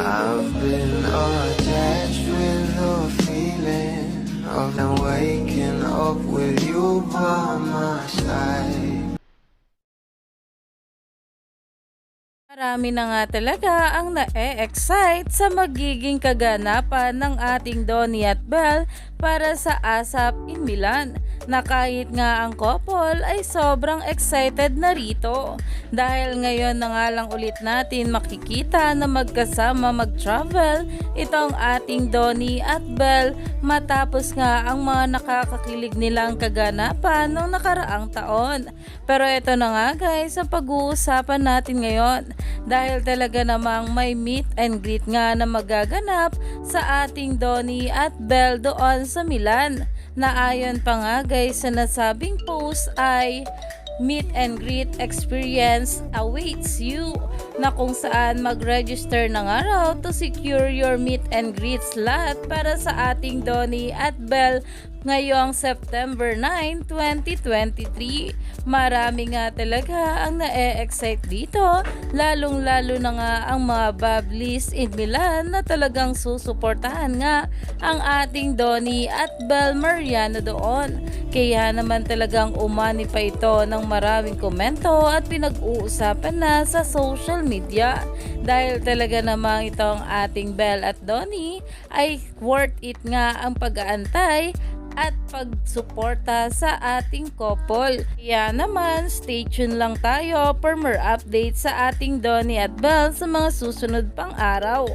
I've been attached with the feeling of them waking up with you by my side. Marami na nga talaga ang na-excite sa magiging kaganapan ng ating Donnie at Belle para sa ASAP in Milan na kahit nga ang couple ay sobrang excited na rito. Dahil ngayon na nga lang ulit natin makikita na magkasama mag-travel itong ating Donnie at Belle matapos nga ang mga nakakakilig nilang kaganapan noong nakaraang taon. Pero ito na nga guys ang pag-uusapan natin ngayon. Dahil talaga namang may meet and greet nga na magaganap sa ating Donnie at Belle doon sa Milan na ayon pa nga guys sa nasabing post ay meet and greet experience awaits you na kung saan mag-register na nga raw to secure your meet and greet slot para sa ating Donnie at Belle ngayong September 9, 2023. Marami nga talaga ang na-excite dito, lalong-lalo na nga ang mga Bablis in Milan na talagang susuportahan nga ang ating Donnie at Bel Mariano doon. Kaya naman talagang umani pa ito ng maraming komento at pinag-uusapan na sa social. Dahil talaga namang itong ating Bel at Donnie ay worth it nga ang pag-aantay at pagsuporta sa ating couple. Kaya naman, stay tuned lang tayo for more updates sa ating Donnie at Belle sa mga susunod pang araw.